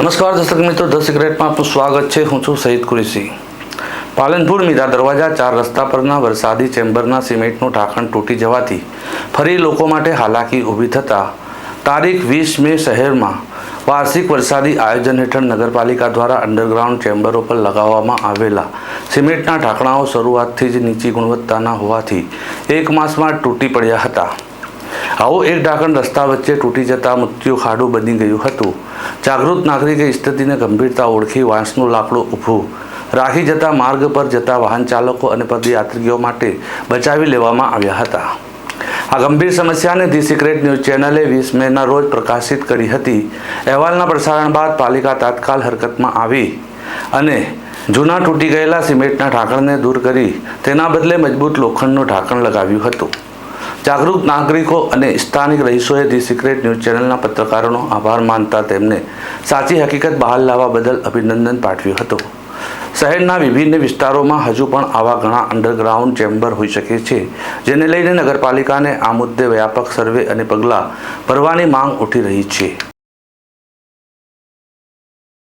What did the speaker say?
નમસ્કાર દર્શક મિત્રો, ધ સિક્રેટમાં આપનું સ્વાગત છે. હું છું સહિત કુરેશી. પાલનપુર મીરા દરવાજા ચાર રસ્તા પરના વરસાદી ચેમ્બરના સિમેન્ટનું ઢાંકણ તૂટી જવાથી ફરી લોકો માટે હાલાકી ઊભી થતાં તારીખ વીસ મે શહેરમાં વાર્ષિક વરસાદી આયોજન હેઠળ નગરપાલિકા દ્વારા અંડરગ્રાઉન્ડ ચેમ્બરો પર લગાવવામાં આવેલા સિમેન્ટના ઢાંકણાઓ શરૂઆતથી જ નીચી ગુણવત્તાના હોવાથી એક માસમાં તૂટી પડ્યા હતા. આવું એક ઢાંકણ રસ્તા વચ્ચે તૂટી જતા મૃત્યુ ખાડું બની ગયું હતું. જાગૃત નાગરિકે સ્થિતિને ગંભીરતા ઓળખી વાંસનું લાકડું ઊભું રાખી જતા માર્ગ પર જતા વાહન ચાલકો અને પદયાત્રીઓ માટે બચાવી લેવામાં આવ્યા હતા. આ ગંભીર સમસ્યાને ધી સિક્રેટ ન્યૂઝ ચેનલે વીસ મેના રોજ પ્રકાશિત કરી હતી. અહેવાલના પ્રસારણ બાદ પાલિકા તાત્કાલ હરકતમાં આવી અને જૂના તૂટી ગયેલા સિમેન્ટના ઢાંકણને દૂર કરી તેના બદલે મજબૂત લોખંડનું ઢાંકણ લગાવ્યું હતું. જાગૃત નાગરિકો અને સ્થાનિક રહીશોએ ધી સિક્રેટ ન્યૂઝ ચેનલના પત્રકારોનો આભાર માનતા તેમને સાચી હકીકત બહાર લાવવા બદલ અભિનંદન પાઠવ્યું હતું. શહેરના વિભિન્ન વિસ્તારોમાં હજુ પણ આવા ઘણા અંડરગ્રાઉન્ડ ચેમ્બર હોઈ શકે છે, જેને લઈને નગરપાલિકાને આ મુદ્દે વ્યાપક સર્વે અને પગલાં ભરવાની માંગ ઉઠી રહી છે.